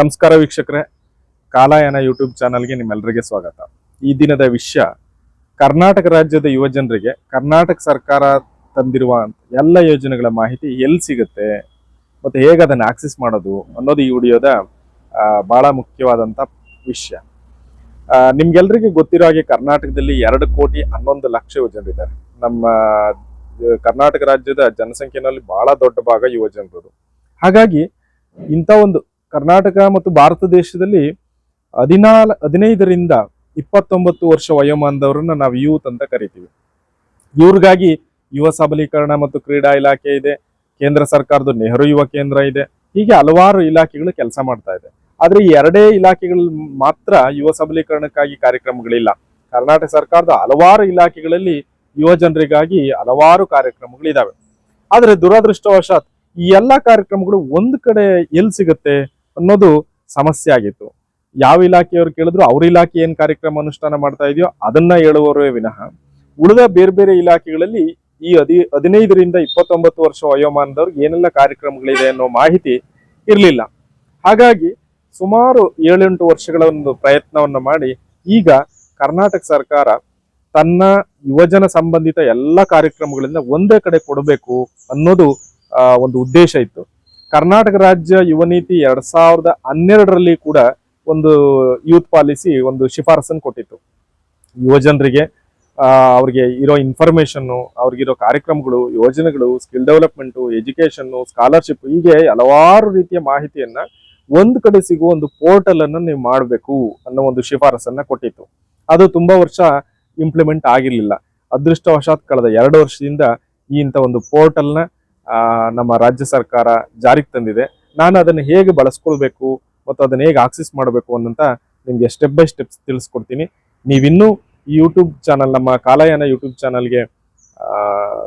ನಮಸ್ಕಾರ ವೀಕ್ಷಕರೇ. ಕಾಲಾಯನ ಯೂಟ್ಯೂಬ್ ಚಾನಲ್ಗೆ ನಿಮ್ಮೆಲ್ಲರಿಗೆ ಸ್ವಾಗತ. ಈ ದಿನದ ವಿಷಯ, ಕರ್ನಾಟಕ ರಾಜ್ಯದ ಯುವ ಜನರಿಗೆ ಕರ್ನಾಟಕ ಸರ್ಕಾರ ತಂದಿರುವ ಎಲ್ಲ ಯೋಜನೆಗಳ ಮಾಹಿತಿ ಎಲ್ಲಿ ಸಿಗುತ್ತೆ, ಮತ್ತು ಹೇಗೆ ಅದನ್ನು ಆಕ್ಸೆಸ್ ಮಾಡೋದು ಅನ್ನೋದು ಈ ವಿಡಿಯೋದ ಭಾಳ ಮುಖ್ಯವಾದಂಥ ವಿಷಯ. ನಿಮ್ಗೆಲ್ಲರಿಗೆ ಗೊತ್ತಿರೋ ಹಾಗೆ ಕರ್ನಾಟಕದಲ್ಲಿ ಎರಡು ಕೋಟಿ ಹನ್ನೊಂದು ಲಕ್ಷ ಯುವ ಜನರಿದ್ದಾರೆ ನಮ್ಮ ಕರ್ನಾಟಕ ರಾಜ್ಯದ ಜನಸಂಖ್ಯೆನಲ್ಲಿ ಬಹಳ ದೊಡ್ಡ ಭಾಗ ಯುವ ಜನರು ಹಾಗಾಗಿ ಇಂಥ ಒಂದು ಕರ್ನಾಟಕ ಮತ್ತು ಭಾರತ ದೇಶದಲ್ಲಿ ಹದಿನಾಲ್, ಹದಿನೈದರಿಂದ ಇಪ್ಪತ್ತೊಂಬತ್ತು ವರ್ಷ ವಯೋಮಾನದವರನ್ನ ನಾವು ಯೂತ್ ಅಂತ ಕರಿತೀವಿ. ಇವ್ರಿಗಾಗಿ ಯುವ ಸಬಲೀಕರಣ ಮತ್ತು ಕ್ರೀಡಾ ಇಲಾಖೆ ಇದೆ, ಕೇಂದ್ರ ಸರ್ಕಾರದ ನೆಹರು ಯುವ ಕೇಂದ್ರ ಇದೆ, ಹೀಗೆ ಹಲವಾರು ಇಲಾಖೆಗಳು ಕೆಲಸ ಮಾಡ್ತಾ ಇದೆ. ಆದ್ರೆ ಈ ಎರಡೇ ಇಲಾಖೆಗಳು ಮಾತ್ರ ಯುವ ಸಬಲೀಕರಣಕ್ಕಾಗಿ ಕಾರ್ಯಕ್ರಮಗಳಿಲ್ಲ. ಕರ್ನಾಟಕ ಸರ್ಕಾರದ ಹಲವಾರು ಇಲಾಖೆಗಳಲ್ಲಿ ಯುವ ಜನರಿಗಾಗಿ ಹಲವಾರು ಕಾರ್ಯಕ್ರಮಗಳಿದಾವೆ. ಆದರೆ ದುರದೃಷ್ಟವಶಾತ್ ಈ ಎಲ್ಲಾ ಕಾರ್ಯಕ್ರಮಗಳು ಒಂದ್ ಕಡೆ ಎಲ್ಲಿ ಸಿಗುತ್ತೆ? ಅನ್ನೋದು ಸಮಸ್ಯೆ ಆಗಿತ್ತು. ಯಾವ ಇಲಾಖೆಯವರು ಕೇಳಿದ್ರು ಅವ್ರ ಇಲಾಖೆ ಏನ್ ಕಾರ್ಯಕ್ರಮ ಅನುಷ್ಠಾನ ಮಾಡ್ತಾ ಇದೆಯೋ ಅದನ್ನ ಹೇಳುವವರೇ ವಿನಃ. ಉಳಿದ ಬೇರೆ ಬೇರೆ ಇಲಾಖೆಗಳಲ್ಲಿ ಈ ಹದಿ ಹದಿನೈದರಿಂದ ಇಪ್ಪತ್ತೊಂಬತ್ತು ವರ್ಷ ವಯೋಮಾನದವ್ರಿಗೆ ಏನೆಲ್ಲ ಕಾರ್ಯಕ್ರಮಗಳಿದೆ ಅನ್ನೋ ಮಾಹಿತಿ ಇರಲಿಲ್ಲ. ಹಾಗಾಗಿ ಸುಮಾರು ಏಳೆಂಟು ವರ್ಷಗಳ ಒಂದು ಪ್ರಯತ್ನವನ್ನು ಮಾಡಿ ಈಗ ಕರ್ನಾಟಕ ಸರ್ಕಾರ ತನ್ನ ಯುವಜನ ಸಂಬಂಧಿತ ಎಲ್ಲ ಕಾರ್ಯಕ್ರಮಗಳಿಂದ ಒಂದೇ ಕಡೆ ಕೊಡಬೇಕು ಅನ್ನೋದು ಒಂದು ಉದ್ದೇಶ ಇತ್ತು. ಕರ್ನಾಟಕ ರಾಜ್ಯ ಯುವ ನೀತಿ ಎರಡ್ ಸಾವಿರದ ಹನ್ನೆರಡರಲ್ಲಿ ಕೂಡ ಒಂದು ಯೂತ್ ಪಾಲಿಸಿ ಒಂದು ಶಿಫಾರಸನ್ನು ಕೊಟ್ಟಿತ್ತು. ಯುವ ಜನರಿಗೆ ಅವ್ರಿಗೆ ಇರೋ ಇನ್ಫಾರ್ಮೇಶನ್ನು ಅವ್ರಿಗಿರೋ ಕಾರ್ಯಕ್ರಮಗಳು, ಯೋಜನೆಗಳು ಸ್ಕಿಲ್ ಡೆವಲಪ್ಮೆಂಟು ಎಜುಕೇಷನ್ನು ಸ್ಕಾಲರ್ಶಿಪ್ ಹೀಗೆ ಹಲವಾರು ರೀತಿಯ ಮಾಹಿತಿಯನ್ನ ಒಂದು ಕಡೆ ಸಿಗುವ ಒಂದು ಪೋರ್ಟಲ್ ಅನ್ನ ನೀವು ಮಾಡಬೇಕು ಅನ್ನೋ ಒಂದು ಶಿಫಾರಸನ್ನ ಕೊಟ್ಟಿತ್ತು. ಅದು ತುಂಬಾ ವರ್ಷ ಇಂಪ್ಲಿಮೆಂಟ್ ಆಗಿರಲಿಲ್ಲ. ಅದೃಷ್ಟವಶಾತ್ ಕಳೆದ ಎರಡು ವರ್ಷದಿಂದ ಈ ಇಂಥ ಒಂದು ಪೋರ್ಟಲ್ನ ನಮ್ಮ ರಾಜ್ಯ ಸರ್ಕಾರ ಜಾರಿಗೆ ತಂದಿದೆ. ನಾನು ಅದನ್ನು ಹೇಗೆ ಬಳಸ್ಕೊಳ್ಬೇಕು ಮತ್ತು ಅದನ್ನು ಹೇಗೆ ಆಕ್ಸೆಸ್ ಮಾಡಬೇಕು ಅನ್ನಂತ ನಿಮಗೆ ಸ್ಟೆಪ್ ಬೈ ಸ್ಟೆಪ್ಸ್ ತಿಳಿಸ್ಕೊಡ್ತೀನಿ. ನೀವಿನ್ನೂ ಈ ಯೂಟ್ಯೂಬ್ ಚಾನಲ್ ನಮ್ಮ ಕಾಲಯಾನ ಯೂಟ್ಯೂಬ್ ಚಾನಲ್ಗೆ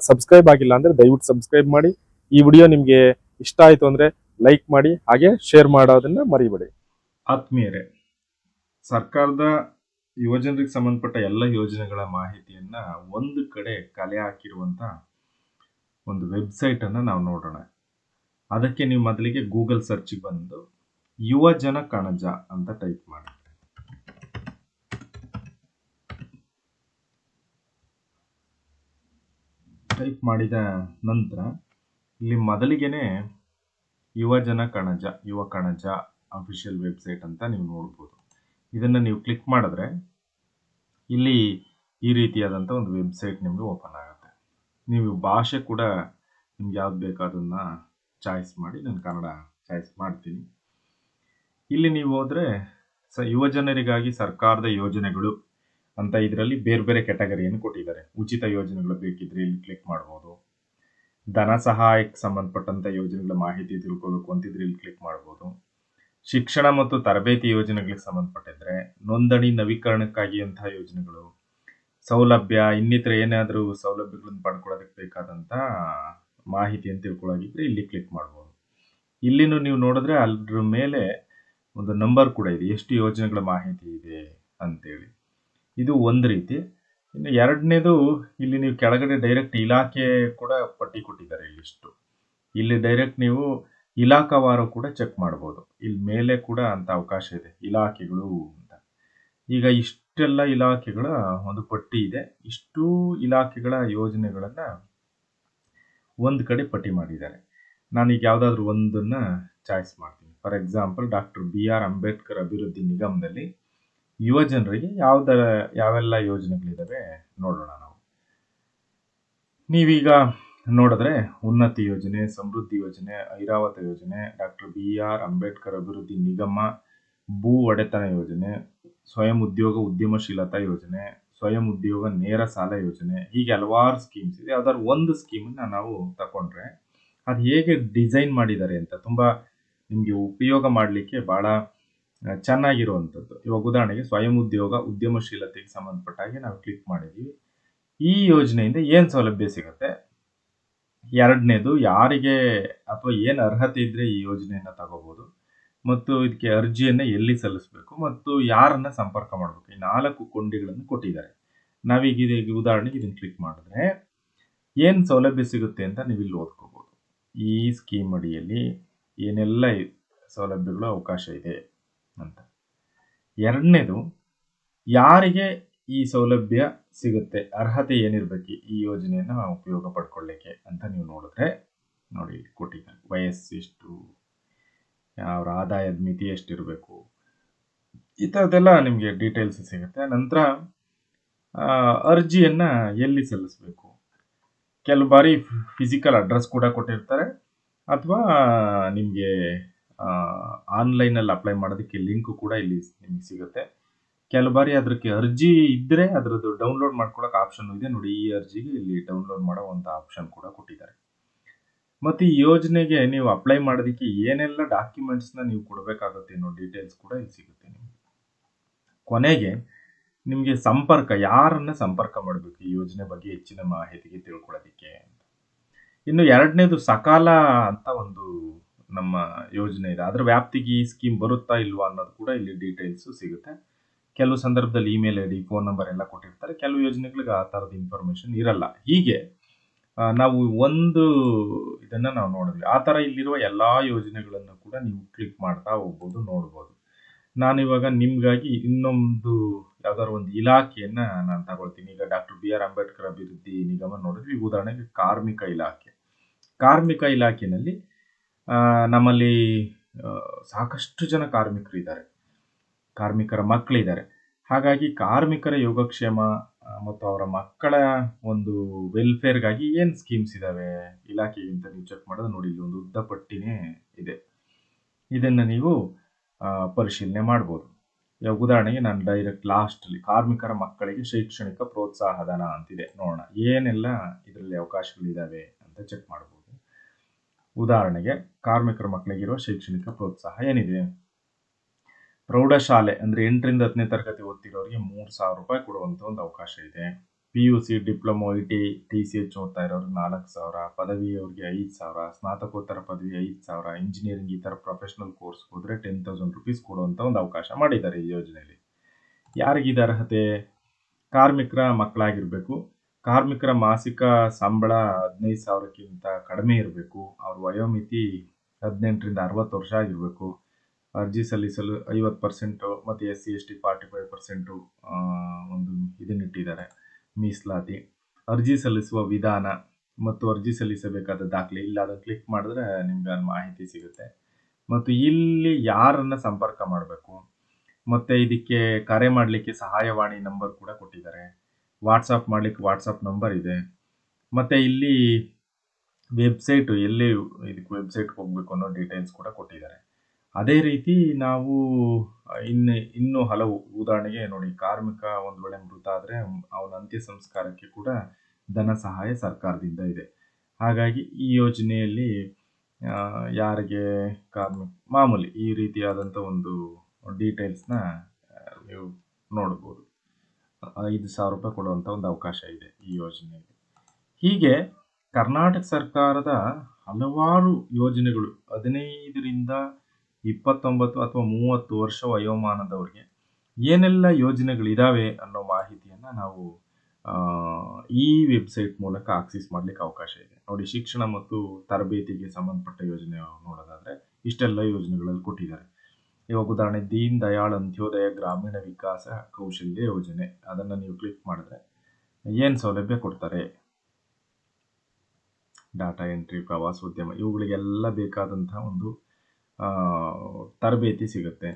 ಸಬ್ಸ್ಕ್ರೈಬ್ ಆಗಿಲ್ಲ ಅಂದರೆ ದಯವಿಟ್ಟು ಸಬ್ಸ್ಕ್ರೈಬ್ ಮಾಡಿ. ಈ ವಿಡಿಯೋ ನಿಮಗೆ ಇಷ್ಟ ಆಯಿತು ಅಂದರೆ ಲೈಕ್ ಮಾಡಿ, ಹಾಗೆ ಶೇರ್ ಮಾಡೋದನ್ನ ಮರಿಬೇಡಿ. ಆತ್ಮೀಯರೇ, ಸರ್ಕಾರದ ಯುವಜನರಿಗೆ ಸಂಬಂಧಪಟ್ಟ ಎಲ್ಲ ಯೋಜನೆಗಳ ಮಾಹಿತಿಯನ್ನು ಒಂದು ಕಡೆ ಕಲೆ ಹಾಕಿರುವಂತ ಒಂದು ವೆಬ್ಸೈಟ್ ಅನ್ನ ನಾವು ನೋಡೋಣ. ಅದಕ್ಕೆ ನೀವು ಮೊದಲಿಗೆ ಗೂಗಲ್ ಸರ್ಚಿಗೆ ಬಂದು ಯುವ ಜನ ಕಣಜ ಅಂತ ಟೈಪ್ ಮಾಡಿ. ಟೈಪ್ ಮಾಡಿದ ನಂತರ ಇಲ್ಲಿ ಮೊದಲಿಗೆನೆ ಯುವಜನ ಕಣಜ, ಯುವ ಕಣಜ ಅಫಿಷಿಯಲ್ ವೆಬ್ಸೈಟ್ ಅಂತ ನೀವು ನೋಡ್ಬೋದು. ಇದನ್ನು ನೀವು ಕ್ಲಿಕ್ ಮಾಡಿದ್ರೆ ಇಲ್ಲಿ ಈ ರೀತಿಯಾದಂಥ ಒಂದು ವೆಬ್ಸೈಟ್ ನಿಮಗೆ ಓಪನ್ ಆಗುತ್ತೆ. ನೀವು ಭಾಷೆ ಕೂಡ ನಿಮ್ಗೆ ಯಾವ್ದು ಬೇಕೋ ಅದನ್ನು ಚಾಯ್ಸ್ ಮಾಡಿ, ನಾನು ಕನ್ನಡ ಚಾಯ್ಸ್ ಮಾಡ್ತೀನಿ. ಇಲ್ಲಿ ನೀವು ಹೋದರೆ ಸ ಯುವಜನರಿಗಾಗಿ ಸರ್ಕಾರದ ಯೋಜನೆಗಳು ಅಂತ ಇದರಲ್ಲಿ ಬೇರೆ ಬೇರೆ ಕ್ಯಾಟಗರಿಯನ್ನು ಕೊಟ್ಟಿದ್ದಾರೆ. ಉಚಿತ ಯೋಜನೆಗಳು ಬೇಕಿದ್ರೆ ಇಲ್ಲಿ ಕ್ಲಿಕ್ ಮಾಡ್ಬೋದು. ಧನ ಸಹಾಯಕ್ಕೆ ಸಂಬಂಧಪಟ್ಟಂತ ಯೋಜನೆಗಳ ಮಾಹಿತಿ ತಿಳ್ಕೋಬೇಕು ಅಂತಿದ್ರೆ ಇಲ್ಲಿ ಕ್ಲಿಕ್ ಮಾಡ್ಬೋದು. ಶಿಕ್ಷಣ ಮತ್ತು ತರಬೇತಿ ಯೋಜನೆಗಳಿಗೆ ಸಂಬಂಧಪಟ್ಟಿದ್ರೆ ನೋಂದಣಿ ನವೀಕರಣಕ್ಕಾಗಿ ಅಂತಹ ಯೋಜನೆಗಳು ಸೌಲಭ್ಯ, ಇನ್ನಿತರ ಏನಾದರೂ ಸೌಲಭ್ಯಗಳನ್ನು ಪಡ್ಕೊಳ್ಳೋದಕ್ಕೆ ಮಾಹಿತಿ ಮಾಹಿತಿಯನ್ನು ತಿಳ್ಕೊಳ್ಳೋದಿದ್ರೆ ಇಲ್ಲಿ ಕ್ಲಿಕ್ ಮಾಡ್ಬೋದು. ಇಲ್ಲಿನೂ ನೀವು ನೋಡಿದ್ರೆ ಅದ್ರ ಮೇಲೆ ಒಂದು ನಂಬರ್ ಕೂಡ ಇದೆ. ಎಷ್ಟು ಯೋಜನೆಗಳ ಮಾಹಿತಿ ಇದೆ ಅಂತೇಳಿ. ಇದು ಒಂದು ರೀತಿ. ಇನ್ನು ಎರಡನೇದು ಇಲ್ಲಿ ನೀವು ಕೆಳಗಡೆ ಡೈರೆಕ್ಟ್ ಇಲಾಖೆ ಕೂಡ ಪಟ್ಟಿ ಕೊಟ್ಟಿದ್ದಾರೆ ಇಲ್ಲಿಷ್ಟು. ಇಲ್ಲಿ ಡೈರೆಕ್ಟ್ ನೀವು ಇಲಾಖಾವಾರು ಕೂಡ ಚೆಕ್ ಮಾಡ್ಬೋದು. ಇಲ್ಲಿ ಮೇಲೆ ಕೂಡ ಅಂತ ಅವಕಾಶ ಇದೆ. ಇಲಾಖೆಗಳು ಅಂತ. ಈಗ ಇಷ್ಟೆಲ್ಲ ಇಲಾಖೆಗಳ ಒಂದು ಪಟ್ಟಿ ಇದೆ. ಇಷ್ಟು ಇಲಾಖೆಗಳ ಯೋಜನೆಗಳನ್ನ ಒಂದು ಕಡೆ ಪಟ್ಟಿ ಮಾಡಿದ್ದಾರೆ. ನಾನೀಗ ಯಾವುದಾದ್ರೂ ಒಂದನ್ನ ಚಾಯ್ಸ್ ಮಾಡ್ತೀನಿ. For example, doctor B R Ambedkar ಅಭಿವೃದ್ಧಿ ನಿಗಮದಲ್ಲಿ ಯುವ ಜನರಿಗೆ ಯಾವೆಲ್ಲ ಯೋಜನೆಗಳಿದಾವೆ ನೋಡೋಣ ನಾವು. ನೀವೀಗ ನೋಡಿದ್ರೆ ಉನ್ನತಿ ಯೋಜನೆ, ಸಮೃದ್ಧಿ ಯೋಜನೆ, ಐರಾವತ ಯೋಜನೆ, ಡಾಕ್ಟರ್ ಬಿ ಆರ್ ಅಂಬೇಡ್ಕರ್ ಅಭಿವೃದ್ಧಿ ನಿಗಮ ಭೂ ಒಡೆತನ ಯೋಜನೆ ಸ್ವಯಂ ಉದ್ಯೋಗ ಉದ್ಯಮಶೀಲತಾ ಯೋಜನೆ ಸ್ವಯಂ ಉದ್ಯೋಗ ನೇರ ಸಾಲ ಯೋಜನೆ ಹೀಗೆ ಹಲವಾರು ಸ್ಕೀಮ್ಸ್ ಇದೆ. ಯಾವ್ದಾದ್ರು ಒಂದು ಸ್ಕೀಮನ್ನ ನಾವು ತಗೊಂಡ್ರೆ ಅದು ಹೇಗೆ ಡಿಸೈನ್ ಮಾಡಿದ್ದಾರೆ ಅಂತ ತುಂಬಾ ನಿಮಗೆ ಉಪಯೋಗ ಮಾಡಲಿಕ್ಕೆ ಆ, ಚೆನ್ನಾಗಿರುವಂಥದ್ದು. ಇವಾಗ ಉದಾಹರಣೆಗೆ ಸ್ವಯಂ ಉದ್ಯೋಗ ಉದ್ಯಮಶೀಲತೆಗೆ ಸಂಬಂಧಪಟ್ಟ ಹಾಗೆ ನಾವು ಕ್ಲಿಕ್ ಮಾಡಿದ್ವಿ ಈ ಯೋಜನೆಯಿಂದ ಏನು ಸೌಲಭ್ಯ ಸಿಗುತ್ತೆ? ಎರಡನೇದು ಯಾರಿಗೆ ಅಥವಾ ಏನು ಅರ್ಹತೆ ಇದ್ರೆ ಈ ಯೋಜನೆಯನ್ನು ತಗೋಬಹುದು ಮತ್ತು ಇದಕ್ಕೆ ಅರ್ಜಿಯನ್ನು ಎಲ್ಲಿ ಸಲ್ಲಿಸಬೇಕು ಮತ್ತು ಯಾರನ್ನ ಸಂಪರ್ಕ ಮಾಡಬೇಕು? ಈ ನಾಲ್ಕು ಕೊಂಡಿಗಳನ್ನು ಕೊಟ್ಟಿದ್ದಾರೆ. ನಾವೀಗ ಇದೀಗ ಉದಾಹರಣೆಗೆ ಇದನ್ನು ಕ್ಲಿಕ್ ಮಾಡಿದ್ರೆ ಏನು ಸೌಲಭ್ಯ ಸಿಗುತ್ತೆ ಅಂತ ನೀವು ಇಲ್ಲಿ ಓದ್ಕೋಬಹುದು ಈ ಸ್ಕೀಮ್ ಅಡಿಯಲ್ಲಿ ಏನೆಲ್ಲ ಸೌಲಭ್ಯಗಳು ಅವಕಾಶ ಇದೆ ಅಂತ. ಎರಡನೇದು, ಯಾರಿಗೆ ಈ ಸೌಲಭ್ಯ ಸಿಗುತ್ತೆ, ಅರ್ಹತೆ ಏನಿರಬೇಕು ಈ ಯೋಜನೆಯನ್ನು ಉಪಯೋಗ ಪಡ್ಕೊಳ್ಳಿಕ್ಕೆ ಅಂತ ನೀವು ನೋಡಿದ್ರೆ ನೋಡಿ ಕೊಟ್ಟಿದ್ದಾರೆ. ವಯಸ್ಸು ಎಷ್ಟು? ಅವರ ಆದಾಯದ ಮಿತಿ ಎಷ್ಟಿರಬೇಕು. ಈ ಥರದ್ದೆಲ್ಲ ನಿಮಗೆ ಡೀಟೇಲ್ಸ್ ಸಿಗುತ್ತೆ. ನಂತರ ಅರ್ಜಿಯನ್ನು ಎಲ್ಲಿ ಸಲ್ಲಿಸಬೇಕು? ಕೆಲವು ಬಾರಿ ಫಿಸಿಕಲ್ ಅಡ್ರೆಸ್ ಕೂಡ ಕೊಟ್ಟಿರ್ತಾರೆ. ಅಥವಾ, ನಿಮಗೆ ಆನ್ಲೈನಲ್ಲಿ ಅಪ್ಲೈ ಮಾಡೋದಕ್ಕೆ ಲಿಂಕ್ ಕೂಡ ಇಲ್ಲಿ ನಿಮಗೆ ಸಿಗುತ್ತೆ. ಕೆಲವು ಬಾರಿ ಅದಕ್ಕೆ ಅರ್ಜಿ ಇದ್ದರೆ ಅದರದ್ದು ಡೌನ್ಲೋಡ್ ಮಾಡ್ಕೊಳ್ಳೋಕೆ ಆಪ್ಷನ್ ಇದೆ. ನೋಡಿ, ಈ ಅರ್ಜಿಗೆ ಇಲ್ಲಿ ಡೌನ್ಲೋಡ್ ಮಾಡೋ ಒಂದು ಆಪ್ಷನ್ ಕೂಡ ಕೊಟ್ಟಿದ್ದಾರೆ. ಮತ್ತು ಈ ಯೋಜನೆಗೆ ನೀವು ಅಪ್ಲೈ ಮಾಡೋದಕ್ಕೆ ಏನೆಲ್ಲ ಡಾಕ್ಯುಮೆಂಟ್ಸ್ನ ನೀವು ಕೊಡಬೇಕಾಗುತ್ತೆ ಅನ್ನೋ ಡೀಟೇಲ್ಸ್ ಕೂಡ ಇಲ್ಲಿ ಸಿಗುತ್ತೆ ನಿಮಗೆ. ಕೊನೆಗೆ ನಿಮಗೆ ಸಂಪರ್ಕ, ಯಾರನ್ನ ಸಂಪರ್ಕ ಮಾಡಬೇಕು ಈ ಯೋಜನೆ ಬಗ್ಗೆ ಹೆಚ್ಚಿನ ಮಾಹಿತಿಗೆ ತಿಳ್ಕೊಳ್ಳೋದಕ್ಕೆ ಇನ್ನು ಎರಡನೇದು ಸಕಾಲ ಅಂತ ಒಂದು ನಮ್ಮ ಯೋಜನೆ ಇದೆ. ಅದರ ವ್ಯಾಪ್ತಿಗೆ ಈ ಸ್ಕೀಮ್ ಬರುತ್ತಾ ಇಲ್ವಾ ಅನ್ನೋದು ಕೂಡ ಇಲ್ಲಿ ಡೀಟೇಲ್ಸು ಸಿಗುತ್ತೆ. ಕೆಲವು ಸಂದರ್ಭದಲ್ಲಿ email I D phone number ಎಲ್ಲ ಕೊಟ್ಟಿರ್ತಾರೆ. ಕೆಲವು ಯೋಜನೆಗಳಿಗೆ ಆ ಥರದ ಇನ್ಫಾರ್ಮೇಷನ್ ಇರಲ್ಲ. ಹೀಗೆ ನಾವು ಒಂದು ಇದನ್ನ ನಾವು ನೋಡಿದ್ವಿ. ಆ ಥರ ಇಲ್ಲಿರುವ ಎಲ್ಲಾ ಯೋಜನೆಗಳನ್ನು ಕೂಡ ನೀವು ಕ್ಲಿಕ್ ಮಾಡ್ತಾ ಹೋಗ್ಬೋದು, ನೋಡ್ಬೋದು. ನಾನಿವಾಗ ನಿಮಗಾಗಿ ಇನ್ನೊಂದು ಯಾವ್ದಾದ್ರು ಒಂದು ಇಲಾಖೆಯನ್ನು ನಾನು ತಗೊಳ್ತೀನಿ. ಈಗ ಡಾಕ್ಟರ್ ಬಿ ಆರ್ ಅಂಬೇಡ್ಕರ್ ಅಭಿವೃದ್ಧಿ ನಿಗಮ ನೋಡಿದ್ವಿ. ಉದಾಹರಣೆಗೆ ಕಾರ್ಮಿಕ ಇಲಾಖೆ. ಕಾರ್ಮಿಕ ಇಲಾಖೆಯಲ್ಲಿ ನಮ್ಮಲ್ಲಿ ಸಾಕಷ್ಟು ಜನ ಕಾರ್ಮಿಕರು ಇದ್ದಾರೆ. ಕಾರ್ಮಿಕರ ಮಕ್ಕಳಿದ್ದಾರೆ ಹಾಗಾಗಿ ಕಾರ್ಮಿಕರ ಯೋಗಕ್ಷೇಮ ಮತ್ತು ಅವರ ಮಕ್ಕಳ ಒಂದು ವೆಲ್ಫೇರ್ಗಾಗಿ ಏನು ಸ್ಕೀಮ್ಸ್ ಇದಾವೆ? ಇಲಾಖೆಗಿಂತ ನೀವು ಚೆಕ್ ಮಾಡೋದು ನೋಡಿ, ಇಲ್ಲಿ ಒಂದು ಉದ್ದ ಪಟ್ಟಿನೇ ಇದೆ. ಇದನ್ನು ನೀವು ಪರಿಶೀಲನೆ ಮಾಡ್ಬೋದು. ಉದಾಹರಣೆಗೆ ನಾನು ಡೈರೆಕ್ಟ್ ಲಾಸ್ಟಲ್ಲಿ ಕಾರ್ಮಿಕರ ಮಕ್ಕಳಿಗೆ ಶೈಕ್ಷಣಿಕ ಪ್ರೋತ್ಸಾಹಧನ ಅಂತಿದೆ. ನೋಡೋಣ, ಏನೆಲ್ಲ ಇದರಲ್ಲಿ ಅವಕಾಶಗಳಿದ್ದಾವೆ ಅಂತ ಚೆಕ್ ಮಾಡ್ಬೋದು. ಉದಾಹರಣೆಗೆ, ಕಾರ್ಮಿಕರ ಮಕ್ಕಳಿಗಿರುವ ಶೈಕ್ಷಣಿಕ ಪ್ರೋತ್ಸಾಹ ಏನಿದೆ? ಪ್ರೌಢಶಾಲೆ ಅಂದರೆ ಎಂಟರಿಂದ ಹತ್ತನೇ ತರಗತಿ ಓದ್ತಿರೋರಿಗೆ ಮೂರು ಸಾವಿರ ರೂಪಾಯಿ ಕೊಡುವಂಥ ಒಂದು ಅವಕಾಶ ಇದೆ. P U C diploma I T T C H ಓದ್ತಾ ಇರೋರಿಗೆ ನಾಲ್ಕು ಸಾವಿರ ಪದವಿಯವ್ರಿಗೆ ಐದು ಸಾವಿರ, ಸ್ನಾತಕೋತ್ತರ ಪದವಿ ಐದು ಸಾವಿರ ಇಂಜಿನಿಯರಿಂಗ್ ಈ ಥರ ಪ್ರೊಫೆಷ್ನಲ್ ಕೋರ್ಸ್ ಹೋದರೆ ಟೆನ್ ತೌಸಂಡ್ ರುಪೀಸ್ ಕೊಡುವಂಥ ಒಂದು ಅವಕಾಶ ಮಾಡಿದ್ದಾರೆ ಈ ಯೋಜನೆಯಲ್ಲಿ. ಯಾರಿಗಿದೆ ಅರ್ಹತೆ? ಕಾರ್ಮಿಕರ ಮಕ್ಕಳಾಗಿರಬೇಕು. ಕಾರ್ಮಿಕರ ಮಾಸಿಕ ಸಂಬಳ ಹದಿನೈದು ಸಾವಿರಕ್ಕಿಂತ ಕಡಿಮೆ ಇರಬೇಕು. ಅವ್ರ ವಯೋಮಿತಿ ಹದಿನೆಂಟರಿಂದ ಅರವತ್ತು ವರ್ಷ ಆಗಿರಬೇಕು. ಅರ್ಜಿ ಸಲ್ಲಿಸಲು ಐವತ್ತು ಪರ್ಸೆಂಟು ಮತ್ತು S C, S T forty five percent ಒಂದು ಇದನ್ನಿಟ್ಟಿದ್ದಾರೆ ಮೀಸಲಾತಿ. ಅರ್ಜಿ ಸಲ್ಲಿಸುವ ವಿಧಾನ ಮತ್ತು ಅರ್ಜಿ ಸಲ್ಲಿಸಬೇಕಾದ ದಾಖಲೆ ಇಲ್ಲ ಅದನ್ನು ಕ್ಲಿಕ್ ಮಾಡಿದ್ರೆ ನಿಮ್ಗೆ ಅಲ್ಲಿ ಮಾಹಿತಿ ಸಿಗುತ್ತೆ. ಮತ್ತು ಇಲ್ಲಿ ಯಾರನ್ನು ಸಂಪರ್ಕ ಮಾಡಬೇಕು? ಮತ್ತು ಇದಕ್ಕೆ ಕರೆ ಮಾಡಲಿಕ್ಕೆ ಸಹಾಯವಾಣಿ ನಂಬರ್ ಕೂಡ ಕೊಟ್ಟಿದ್ದಾರೆ. ವಾಟ್ಸಪ್ ಮಾಡಲಿಕ್ಕೆ ವಾಟ್ಸಪ್ ನಂಬರ್ ಇದೆ. ಮತ್ತು ಇಲ್ಲಿ ವೆಬ್ಸೈಟು ಎಲ್ಲಿ ಇದಕ್ಕೆ ವೆಬ್ಸೈಟ್ಗೆ ಹೋಗಬೇಕು ಅನ್ನೋ ಡೀಟೇಲ್ಸ್ ಕೂಡ ಕೊಟ್ಟಿದ್ದಾರೆ. ಅದೇ ರೀತಿ ನಾವು ಇನ್ನು, ಇನ್ನೂ ಹಲವು ಉದಾಹರಣೆಗೆ ನೋಡಿ, ಕಾರ್ಮಿಕ ಒಂದು ವೇಳೆ ಮೃತ ಆದರೆ ಅವನ ಅಂತ್ಯ ಸಂಸ್ಕಾರಕ್ಕೆ ಕೂಡ ಧನ ಸಹಾಯ ಸರ್ಕಾರದಿಂದ ಇದೆ. ಹಾಗಾಗಿ ಈ ಯೋಜನೆಯಲ್ಲಿ ಯಾರಿಗೆ ಕಾರ್ಮಿಕ, ಮಾಮೂಲಿ ಈ ರೀತಿಯಾದಂಥ ಒಂದು ಡೀಟೇಲ್ಸ್ನ ನೀವು ನೋಡ್ಬೋದು. ಐದು ಸಾವಿರ ರೂಪಾಯಿ ಕೊಡುವಂಥ ಒಂದು ಅವಕಾಶ ಇದೆ ಈ ಯೋಜನೆಯಲ್ಲಿ. ಹೀಗೆ ಕರ್ನಾಟಕ ಸರ್ಕಾರದ ಹಲವಾರು ಯೋಜನೆಗಳು, ಹದಿನೈದರಿಂದ ಇಪ್ಪತ್ತೊಂಬತ್ತು ಅಥವಾ ಮೂವತ್ತು ವರ್ಷ ವಯೋಮಾನದವ್ರಿಗೆ ಏನೆಲ್ಲ ಯೋಜನೆಗಳಿದ್ದಾವೆ ಅನ್ನೋ ಮಾಹಿತಿಯನ್ನು ನಾವು ಈ ವೆಬ್ಸೈಟ್ ಮೂಲಕ ಆಕ್ಸಿಸ್ ಮಾಡಲಿಕ್ಕೆ ಅವಕಾಶ ಇದೆ. ನೋಡಿ, ಶಿಕ್ಷಣ ಮತ್ತು ತರಬೇತಿಗೆ ಸಂಬಂಧಪಟ್ಟ ಯೋಜನೆ ನೋಡೋದಾದರೆ ಇಷ್ಟೆಲ್ಲ ಯೋಜನೆಗಳಲ್ಲಿ ಕೊಟ್ಟಿದ್ದಾರೆ. ಇವಾಗ ಉದಾಹರಣೆ, ದೀನ್ ದಯಾಳ್ ಅಂತ್ಯೋದಯ ಗ್ರಾಮೀಣ ವಿಕಾಸ ಕೌಶಲ್ಯ ಯೋಜನೆ. ಅದನ್ನು ನೀವು ಕ್ಲಿಕ್ ಮಾಡಿದ್ರೆ ಏನು ಸೌಲಭ್ಯ ಕೊಡ್ತಾರೆ? ಡಾಟಾ ಎಂಟ್ರಿ, ಪ್ರವಾಸೋದ್ಯಮ, ಇವುಗಳಿಗೆಲ್ಲ ಬೇಕಾದಂತಹ ಒಂದು ತರಬೇತಿ ಸಿಗುತ್ತೆ.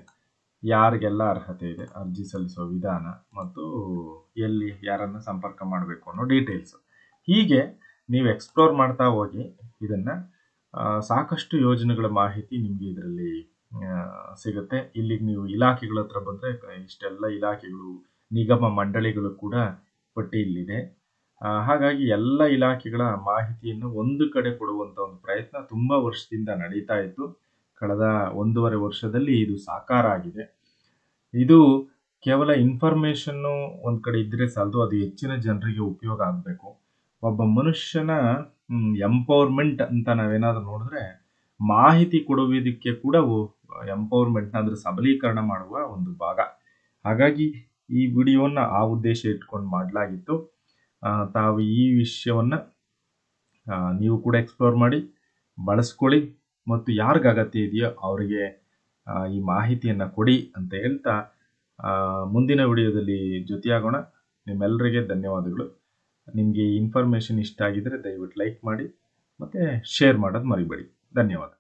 ಯಾರಿಗೆಲ್ಲ ಅರ್ಹತೆ ಇದೆ, ಅರ್ಜಿ ಸಲ್ಲಿಸುವ ವಿಧಾನ ಮತ್ತು ಎಲ್ಲಿ ಯಾರನ್ನು ಸಂಪರ್ಕ ಮಾಡಬೇಕು ಅನ್ನೋ ಡೀಟೇಲ್ಸ್ ಹೀಗೆ ನೀವು ಎಕ್ಸ್ಪ್ಲೋರ್ ಮಾಡ್ತಾ ಹೋಗಿ, ಇದನ್ನು ಸಾಕಷ್ಟು ಯೋಜನೆಗಳ ಮಾಹಿತಿ ನಿಮಗೆ ಇದರಲ್ಲಿ ಸಿಗುತ್ತೆ. ಇಲ್ಲಿಗೆ ನೀವು ಇಲಾಖೆಗಳ ಹತ್ರ ಬಂದರೆ, ಇಷ್ಟೆಲ್ಲ ಇಲಾಖೆಗಳು, ನಿಗಮ ಮಂಡಳಿಗಳು ಕೂಡ ಪಟ್ಟಿ ಇಲ್ಲಿದೆ ಹಾಗಾಗಿ ಎಲ್ಲ ಇಲಾಖೆಗಳ ಮಾಹಿತಿಯನ್ನು ಒಂದು ಕಡೆ ಕೊಡುವಂಥ ಒಂದು ಪ್ರಯತ್ನ ತುಂಬ ವರ್ಷದಿಂದ ನಡೀತಾ ಇತ್ತು. ಕಳೆದ ಒಂದೂವರೆ ವರ್ಷದಲ್ಲಿ ಇದು ಸಾಕಾರ ಆಗಿದೆ. ಇದು ಕೇವಲ ಇನ್ಫಾರ್ಮೇಷನ್ನು ಒಂದು ಕಡೆ ಇದ್ದರೆ ಸಾಲದು, ಅದು ಹೆಚ್ಚಿನ ಜನರಿಗೆ ಉಪಯೋಗ ಆಗಬೇಕು. ಒಬ್ಬ ಮನುಷ್ಯನ ಎಂಪವರ್ಮೆಂಟ್ ಅಂತ ನಾವೇನಾದರೂ ನೋಡಿದ್ರೆ ಮಾಹಿತಿ ಕೊಡುವುದಕ್ಕೆ ಕೂಡ ಎಂಪವರ್ಮೆಂಟ್ ಅಂದರೆ ಸಬಲೀಕರಣ ಮಾಡುವ ಒಂದು ಭಾಗ. ಹಾಗಾಗಿ ಈ ವಿಡಿಯೋನ ಆ ಉದ್ದೇಶ ಇಟ್ಕೊಂಡು ಮಾಡಲಾಗಿತ್ತು. ತಾವು ಈ ವಿಷಯವನ್ನು ನೀವು ಕೂಡ ಎಕ್ಸ್ಪ್ಲೋರ್ ಮಾಡಿ, ಬಳಸ್ಕೊಳ್ಳಿ. ಮತ್ತು ಯಾರಿಗೆ ಅಗತ್ಯ ಇದೆಯೋ ಅವರಿಗೆ ಈ ಮಾಹಿತಿಯನ್ನು ಕೊಡಿ ಅಂತ ಹೇಳ್ತಾ ಮುಂದಿನ ವಿಡಿಯೋದಲ್ಲಿ ಜೊತೆಯಾಗೋಣ. ನಿಮ್ಮೆಲ್ಲರಿಗೆ ಧನ್ಯವಾದಗಳು. ನಿಮಗೆ ಈ ಇನ್ಫಾರ್ಮೇಷನ್ ಇಷ್ಟ ಆಗಿದ್ದರೆ ದಯವಿಟ್ಟು ಲೈಕ್ ಮಾಡಿ, ಮತ್ತು ಶೇರ್ ಮಾಡೋದು ಮರಿಬೇಡಿ. ಧನ್ಯವಾದ.